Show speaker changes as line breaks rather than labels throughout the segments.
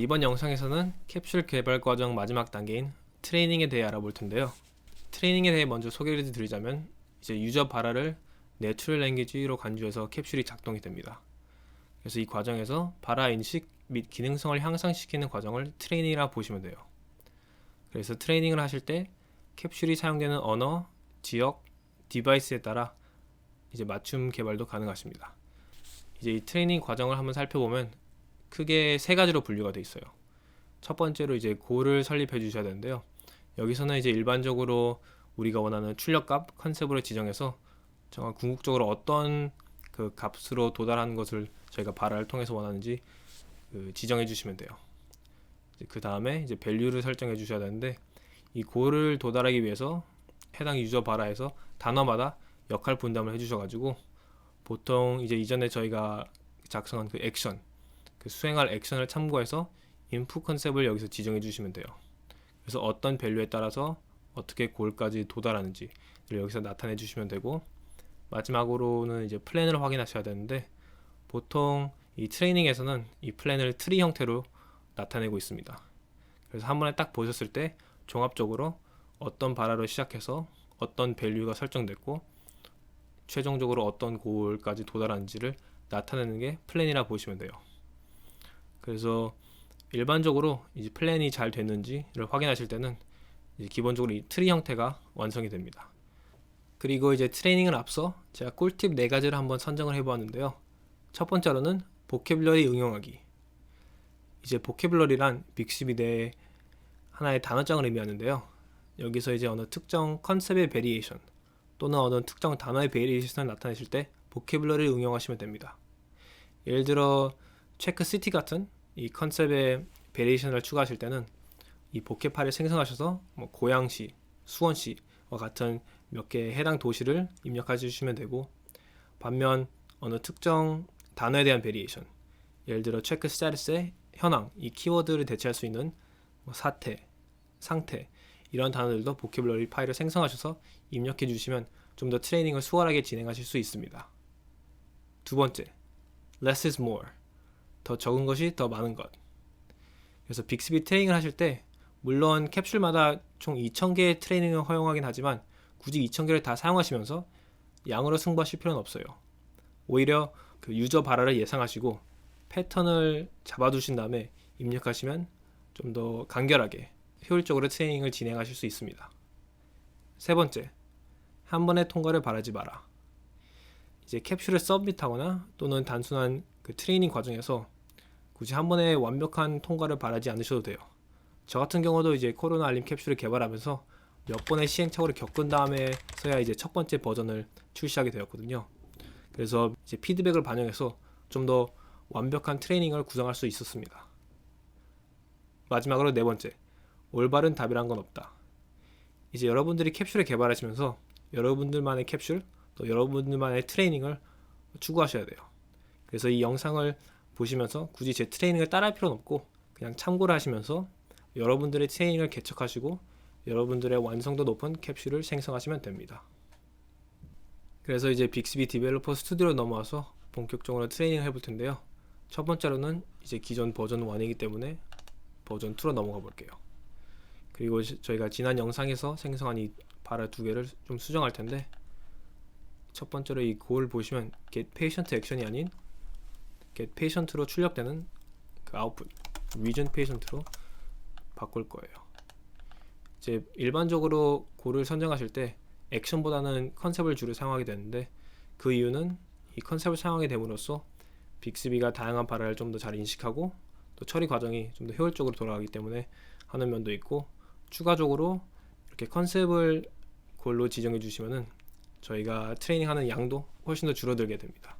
이번 영상에서는 캡슐 개발 과정 마지막 단계인 트레이닝에 대해 알아볼 텐데요. 트레이닝에 대해 먼저 소개를 드리자면 이제 유저 바라를 내추럴 랭귀지로 간주해서 캡슐이 작동이 됩니다. 그래서 이 과정에서 바라 인식 및 기능성을 향상시키는 과정을 트레이닝이라 보시면 돼요. 그래서 트레이닝을 하실 때 캡슐이 사용되는 언어, 지역, 디바이스에 따라 이제 맞춤 개발도 가능하십니다. 이제 이 트레이닝 과정을 한번 살펴보면 크게 세 가지로 분류가 돼 있어요. 첫 번째로 이제 고를 설립해 주셔야 되는데요. 여기서는 이제 일반적으로 우리가 원하는 출력값 컨셉으로 지정해서 정말 궁극적으로 어떤 그 값으로 도달하는 것을 저희가 바라를 통해서 원하는지 그 지정해 주시면 돼요. 그 다음에 이제 밸류를 설정해 주셔야 되는데 이 고를 도달하기 위해서 해당 유저 바라에서 단어마다 역할 분담을 해주셔가지고 보통 이제 이전에 저희가 작성한 그 액션 그 수행할 액션을 참고해서 인풋 컨셉을 여기서 지정해 주시면 돼요. 그래서 어떤 밸류에 따라서 어떻게 골까지 도달하는지를 여기서 나타내 주시면 되고 마지막으로는 이제 플랜을 확인하셔야 되는데 보통 이 트레이닝에서는 이 플랜을 트리 형태로 나타내고 있습니다. 그래서 한 번에 딱 보셨을 때 종합적으로 어떤 바라로 시작해서 어떤 밸류가 설정됐고 최종적으로 어떤 골까지 도달하는지를 나타내는 게 플랜이라 보시면 돼요. 그래서 일반적으로 이제 플랜이 잘 됐는지를 확인하실 때는 기본적으로 이 트리 형태가 완성이 됩니다. 그리고 이제 트레이닝을 앞서 제가 꿀팁 네 가지를 한번 선정을 해보았는데요. 첫 번째로는 보케블러리 응용하기. 이제 보케블러리란 빅시비 내 하나의 단어장을 의미하는데요. 여기서 이제 어느 특정 컨셉의 베리에이션 또는 어느 특정 단어의 베리에이션을 나타내실 때 보케블러리를 응용하시면 됩니다. 예를 들어 체크 시티 같은 이 컨셉의 베리에이션을 추가하실 때는 이 보케 파일을 생성하셔서 뭐 고양시, 수원시와 같은 몇 개의 해당 도시를 입력해 주시면 되고 반면 어느 특정 단어에 대한 베리에이션 예를 들어 체크 스타투스의 현황 이 키워드를 대체할 수 있는 뭐 사태, 상태 이런 단어들도 보케블러리 파일을 생성하셔서 입력해 주시면 좀 더 트레이닝을 수월하게 진행하실 수 있습니다. 두 번째, less is more. 더 적은 것이 더 많은 것. 그래서 빅스비 트레이닝을 하실 때 물론 캡슐마다 총 2,000개의 트레이닝을 허용하긴 하지만 굳이 2,000개를 다 사용하시면서 양으로 승부하실 필요는 없어요. 오히려 그 유저 발화를 예상하시고 패턴을 잡아두신 다음에 입력하시면 좀 더 간결하게 효율적으로 트레이닝을 진행하실 수 있습니다. 세 번째, 한 번의 통과를 바라지 마라. 이제 캡슐을 서밋하거나 또는 단순한 그 트레이닝 과정에서 굳이 한 번에 완벽한 통과를 바라지 않으셔도 돼요. 저 같은 경우도 이제 코로나 알림 캡슐을 개발하면서 몇 번의 시행착오를 겪은 다음에서야 이제 첫 번째 버전을 출시하게 되었거든요. 그래서 이제 피드백을 반영해서 좀 더 완벽한 트레이닝을 구성할 수 있었습니다. 마지막으로 네 번째, 올바른 답이란 건 없다. 이제 여러분들이 캡슐을 개발하시면서 여러분들만의 캡슐, 또 여러분들만의 트레이닝을 추구하셔야 돼요. 그래서 이 영상을 보시면서 굳이 제 트레이닝을 따라할 필요는 없고 그냥 참고를 하시면서 여러분들의 트레이닝을 개척하시고 여러분들의 완성도 높은 캡슐을 생성하시면 됩니다. 그래서 이제 빅스비 디벨로퍼 스튜디오로 넘어와서 본격적으로 트레이닝을 해볼 텐데요. 첫 번째로는 이제 기존 버전 1이기 때문에 버전 2로 넘어가 볼게요. 그리고 저희가 지난 영상에서 생성한 이 바라 두 개를 좀 수정할 텐데 첫 번째로 이 고를 보시면 get patient action이 아닌 get patient로 출력되는 그 아웃풋 region patient로 바꿀 거예요. 이제 일반적으로 고를 선정하실 때 액션보다는 컨셉을 주로 사용하게 되는데 그 이유는 이 컨셉을 사용하게 됨으로써 빅스비가 다양한 바라를 좀 더 잘 인식하고 또 처리 과정이 좀 더 효율적으로 돌아가기 때문에 하는 면도 있고 추가적으로 이렇게 컨셉을 골로 지정해 주시면은 저희가 트레이닝 하는 양도 훨씬 더 줄어들게 됩니다.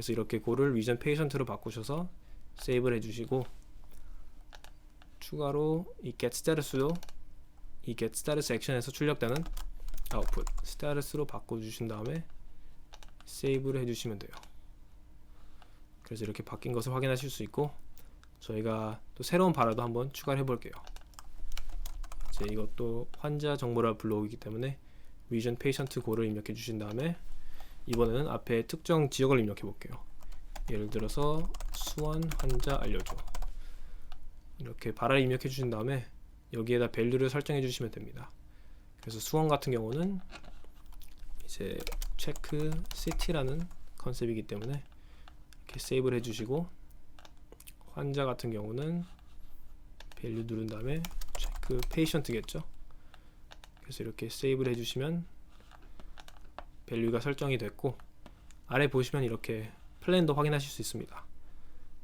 그래서 이렇게 골을 위전 페이션트로 바꾸셔서 세이브를 해주시고 추가로 이 get status도 이 get status 액션에서 출력되는 아웃풋 status로 바꿔주신 다음에 세이브를 해주시면 돼요. 그래서 이렇게 바뀐 것을 확인하실 수 있고 저희가 또 새로운 바라도 한번 추가를 해볼게요. 이제 이것도 환자 정보라 불러오기 때문에 위전 페이션트 고를 입력해 주신 다음에 이번에는 앞에 특정 지역을 입력해 볼게요. 예를 들어서 수원 환자 알려줘. 이렇게 바라를 입력해 주신 다음에 여기에다 밸류를 설정해 주시면 됩니다. 그래서 수원 같은 경우는 이제 체크 시티라는 컨셉이기 때문에 이렇게 세이브를 해주시고 환자 같은 경우는 밸류 누른 다음에 체크 페이션트겠죠. 그래서 이렇게 세이브를 해주시면 밸류가 설정이 됐고 아래 보시면 이렇게 플랜도 확인하실 수 있습니다.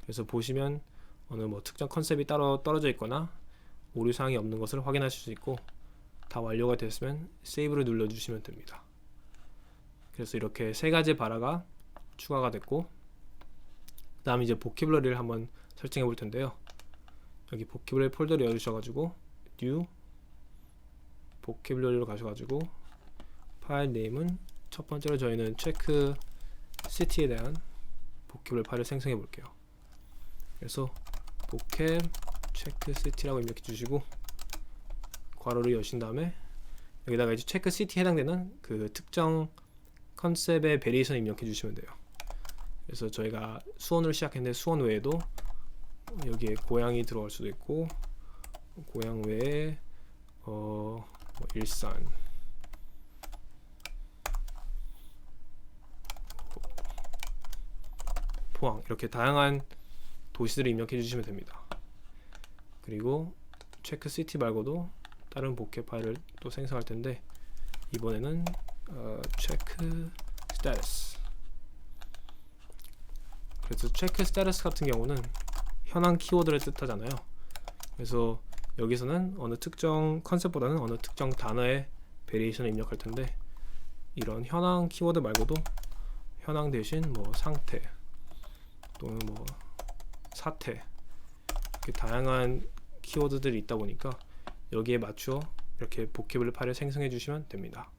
그래서 보시면 어느 뭐 특정 컨셉이 따로 떨어져 있거나 오류 사항이 없는 것을 확인하실 수 있고 다 완료가 됐으면 세이브를 눌러 주시면 됩니다. 그래서 이렇게 세 가지 바라가 추가가 됐고 그다음 이제 보키블러리를 한번 설정해 볼 텐데요. 여기 보키블러리 폴더를 열으셔가지고 new 보키블러리로 가셔 가지고 파일 네임은 첫 번째로 저희는 체크 시티에 대한 보키블러리 파일을 생성해 볼게요. 그래서 보캡 체크 시티라고 입력해 주시고 괄호를 여신 다음에 여기다가 이제 체크 시티 해당되는 그 특정 컨셉의 베리에이션 입력해 주시면 돼요. 그래서 저희가 수원으로 시작했는데 수원 외에도 여기에 고양이 들어갈 수도 있고 고양 외에 어, 뭐 일산 포항 이렇게 다양한 도시들을 입력해 주시면 됩니다. 그리고 체크 시티 말고도 다른 복회 파일을 또 생성할 텐데 이번에는 어, 체크 스테이터스 그래서 체크 스테이터스 같은 경우는 현황 키워드를 뜻하잖아요. 그래서 여기서는 어느 특정 컨셉보다는 어느 특정 단어의 베리에이션을 입력할 텐데 이런 현황 키워드 말고도 현황 대신 뭐 상태 또는 뭐 사태 이렇게 다양한 키워드들이 있다 보니까 여기에 맞추어 이렇게 보케블 파일을 생성해 주시면 됩니다.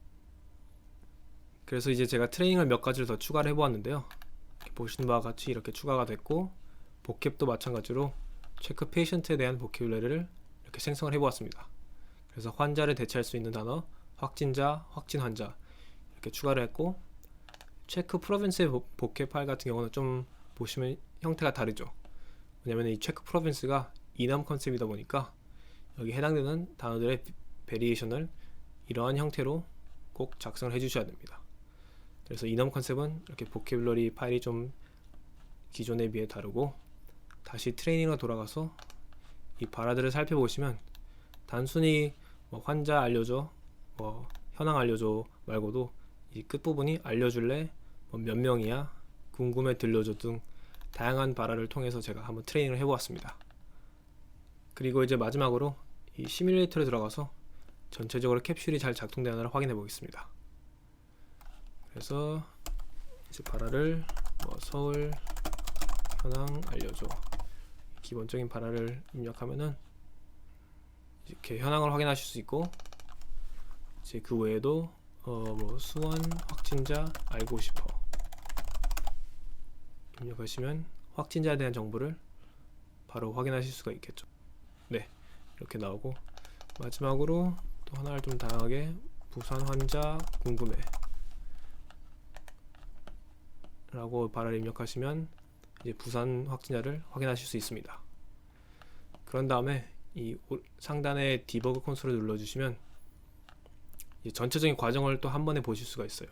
그래서 이제 제가 트레이닝을 몇 가지를 더 추가를 해보았는데요. 보시는 바와 같이 이렇게 추가가 됐고 보캡도 마찬가지로 체크 페이션트에 대한 보케블러리를 이렇게 생성을 해보았습니다. 그래서 환자를 대체할 수 있는 단어 확진자, 확진 환자 이렇게 추가를 했고 체크 프로빈스의 보케 파일 같은 경우는 좀 보시면 형태가 다르죠. 왜냐면 이 체크 프로빈스가 이남 컨셉이다 보니까 여기 해당되는 단어들의 베리에이션을 이러한 형태로 꼭 작성을 해주셔야 됩니다. 그래서 이남 컨셉은 이렇게 보케블러리 파일이 좀 기존에 비해 다르고 다시 트레이닝으로 돌아가서 이 바라들을 살펴보시면 단순히 뭐 환자 알려줘, 뭐 현황 알려줘 말고도 이 끝부분이 알려줄래, 뭐 몇 명이야, 궁금해 들려줘 등 다양한 바라를 통해서 제가 한번 트레이닝을 해보았습니다. 그리고 이제 마지막으로 이 시뮬레이터에 들어가서 전체적으로 캡슐이 잘 작동되는지를 확인해 보겠습니다. 그래서 이제 바라를 뭐 서울 현황 알려줘 기본적인 바라를 입력하면은 이렇게 현황을 확인하실 수 있고 이제 그 외에도 어 뭐 수원 확진자 알고 싶어 입력하시면 확진자에 대한 정보를 바로 확인하실 수가 있겠죠. 네, 이렇게 나오고 마지막으로 또 하나를 좀 다양하게 부산 환자 궁금해 라고 바를 입력하시면 이제 부산 확진자를 확인하실 수 있습니다. 그런 다음에 이 상단에 디버그 콘솔을 눌러주시면 전체적인 과정을 또 한 번에 보실 수가 있어요.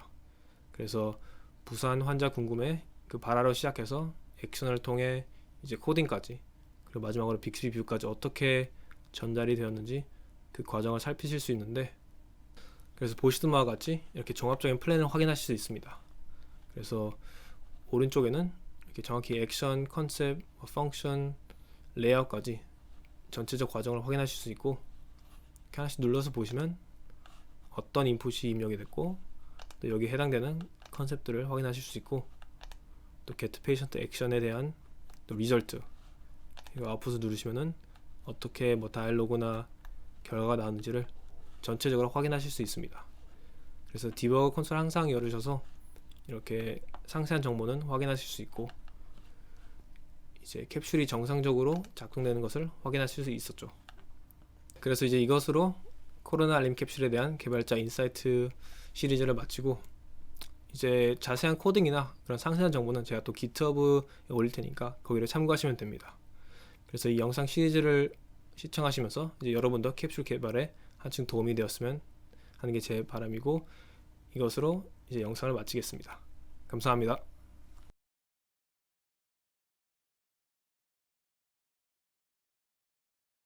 그래서 부산 환자 궁금해 그 바라로 시작해서 액션을 통해 이제 코딩까지 그리고 마지막으로 빅스비 뷰까지 어떻게 전달이 되었는지 그 과정을 살피실 수 있는데 그래서 보시던 바와 같이 이렇게 종합적인 플랜을 확인하실 수 있습니다. 그래서 오른쪽에는 이렇게 정확히 액션, 컨셉, 펑션, 레이아웃까지 전체적 과정을 확인하실 수 있고 이렇게 하나씩 눌러서 보시면 어떤 인풋이 입력이 됐고 또 여기 해당되는 컨셉들을 확인하실 수 있고 또 get patient 액션에 대한 또 리절트 이거 아웃풋을 누르시면은 어떻게 뭐 다이얼로그나 결과가 나오는지를 전체적으로 확인하실 수 있습니다. 그래서 디버그 콘솔 항상 열으셔서 이렇게 상세한 정보는 확인하실 수 있고 이제 캡슐이 정상적으로 작동되는 것을 확인하실 수 있었죠. 그래서 이제 이것으로 코로나 알림 캡슐에 대한 개발자 인사이트 시리즈를 마치고 이제 자세한 코딩이나 그런 상세한 정보는 제가 또 GitHub에 올릴 테니까 거기를 참고하시면 됩니다. 그래서 이 영상 시리즈를 시청하시면서 이제 여러분도 캡슐 개발에 한층 도움이 되었으면 하는 게 제 바람이고 이것으로 이제 영상을 마치겠습니다. 감사합니다.